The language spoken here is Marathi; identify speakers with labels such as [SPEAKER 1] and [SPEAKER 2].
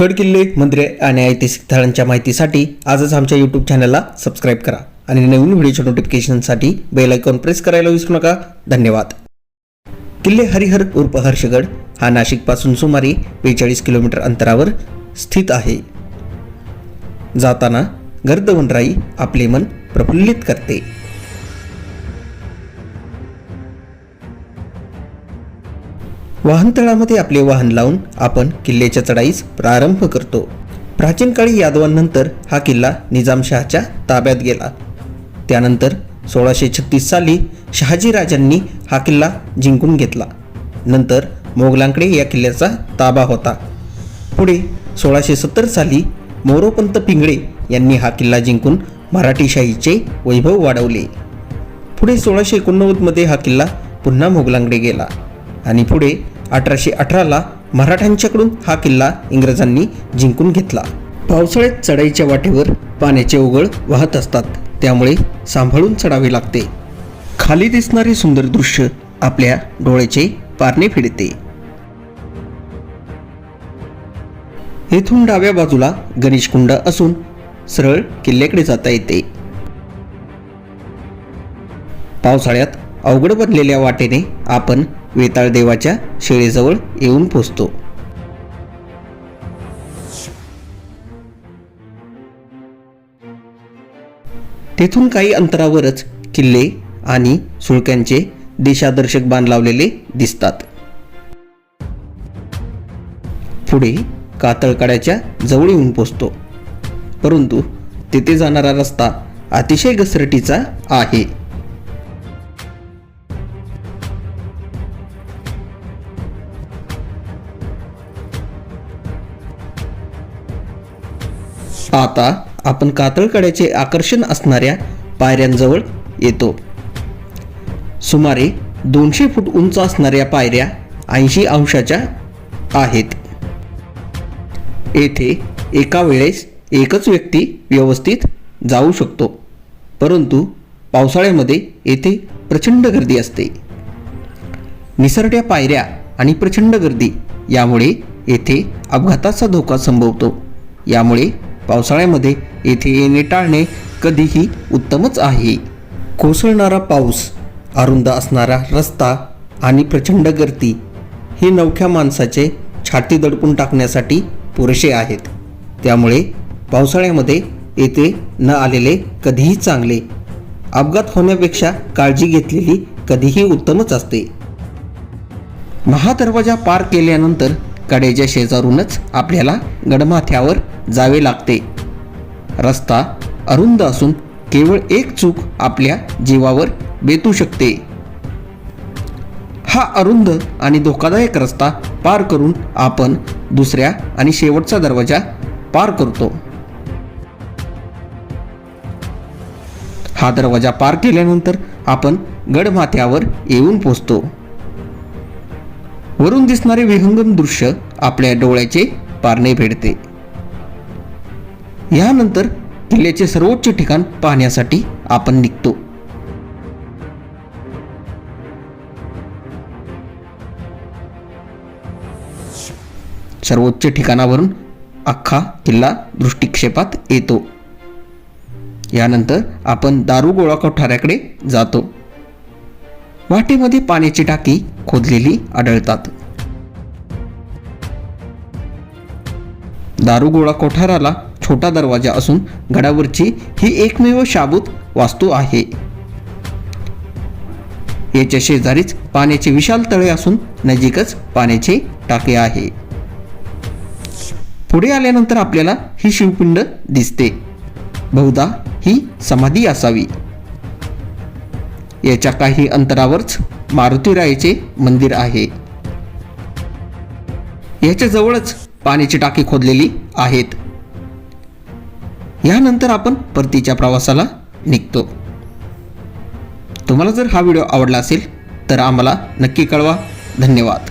[SPEAKER 1] गड किल्ले मंदिरे आणि ऐतिहासिक स्थळांच्या माहितीसाठी आजच आमच्या यूट्यूब चॅनलला सबस्क्राईब करा. आणि नवीन व्हिडिओच्या नोटिफिकेशनसाठी बेल आयकॉन प्रेस करायला विसरू नका. धन्यवाद. किल्ले हरिहर उर्फ हर्षगड हा नाशिकपासून सुमारे बेचाळीस किलोमीटर अंतरावर स्थित आहे. जाताना गर्द वनराई आपले मन प्रफुल्लित करते. वाहनतळामध्ये आपले वाहन लावून आपण किल्ल्याच्या चढाईस प्रारंभ करतो. प्राचीन काळी यादवांनंतर हा किल्ला निजामशहाच्या ताब्यात गेला. त्यानंतर सोळाशे छत्तीस साली शहाजीराजांनी हा किल्ला जिंकून घेतला. नंतर मोगलांकडे या किल्ल्याचा ताबा होता. पुढे सोळाशे सत्तर साली मोरोपंत पिंगळे यांनी हा किल्ला जिंकून मराठीशाहीचे वैभव वाढवले. पुढे सोळाशे एकोणनव्वदमध्ये हा किल्ला पुन्हा मोगलांकडे गेला आणि पुढे अठराशे अठराला मराठ्यांच्याकडून हा किल्ला इंग्रजांनी जिंकून घेतला. पावसाळ्यात चढाईच्या वाटेवर पाण्याचे ओघळ वाहत असतात. त्यामुळे सांभाळून चढावे लागते. खाली दिसणारे सुंदर दृश्य आपल्या डोळ्याचे पारणे फिरते येथून डाव्या बाजूला गणेश कुंड असून सरळ किल्ल्याकडे जाता येते. पावसाळ्यात अवघड बनलेल्या वाटेने आपण वेताळ देवाच्या शेळेजवळ येऊन पोचतो. तेथून काही अंतरावरच किल्ले आणि सुळक्यांचे दिशादर्शक बाण लावलेले दिसतात. पुढे कातळकड्याच्या जवळ येऊन पोचतो. परंतु तेथे जाणारा रस्ता अतिशय घसरटीचा आहे. आता आपण कातळकड्याचे आकर्षण असणाऱ्या पायऱ्यांजवळ येतो. सुमारे दोनशे फूट उंच असणाऱ्या पायऱ्या ऐंशी अंशाच्या आहेत. येथे एका वेळेस एकच व्यक्ती व्यवस्थित जाऊ शकतो परंतु पावसाळ्यामध्ये येथे प्रचंड गर्दी असते. निसरड्या पायऱ्या आणि प्रचंड गर्दी यामुळे येथे अपघाताचा धोका संभवतो. यामुळे पावसाळ्यामध्ये येथे येणे टाळणे कधीही उत्तमच आहे. कोसळणारा पाऊस अरुंद असणारा रस्ता आणि प्रचंड गर्दी हे नवख्या माणसाचे छाती दडपून टाकण्यासाठी पुरेसे आहेत. त्यामुळे पावसाळ्यामध्ये येथे न आलेले कधीही चांगले अपघात होण्यापेक्षा काळजी घेतलेली कधीही उत्तमच असते. महादरवाजा पार केल्यानंतर कडेच्या शेजारूनच आपल्याला गडमाथ्यावर जावे लागते. रस्ता अरुंद असून केवळ एक चूक आपल्या जीवावर बेतू शकते. हा अरुंद आणि धोकादायक रस्ता पार करून आपण दुसऱ्या आणि शेवटचा दरवाजा पार करतो. हा दरवाजा पार केल्यानंतर आपण गडमाथ्यावर येऊन पोचतो वरून दिसणारे विहंगम दृश्य आपल्या डोळ्याचे पारणे भेटते यानंतर किल्ल्याचे सर्वोच्च ठिकाण पाहण्यासाठी आपण निघतो. सर्वोच्च ठिकाणावरून अख्खा किल्ला दृष्टिक्षेपात येतो. यानंतर आपण दारुगोळा कोठाऱ्याकडे जातो. वाटेमध्ये पाण्याची टाकी खोदलेली आढळतात. दारुगोळा कोठाराला छोटा दरवाजा असून गडावरची ही एकमेव शाबूत वास्तू आहे. याच्या शेजारीच पाण्याचे विशाल तळे असून नजीकच पाण्याचे टाके आहे. पुढे आल्यानंतर आपल्याला ही शिवपिंड दिसते. बहुधा ही समाधी असावी. याच्या काही अंतरावरच मारुतीरायाचे मंदिर आहे. याच्या जवळच पाण्याची टाकी खोदलेली आहेत. यानंतर आपण परतीच्या प्रवासाला निघतो. तुम्हाला जर हा व्हिडिओ आवडला असेल तर आम्हाला नक्की कळवा. धन्यवाद.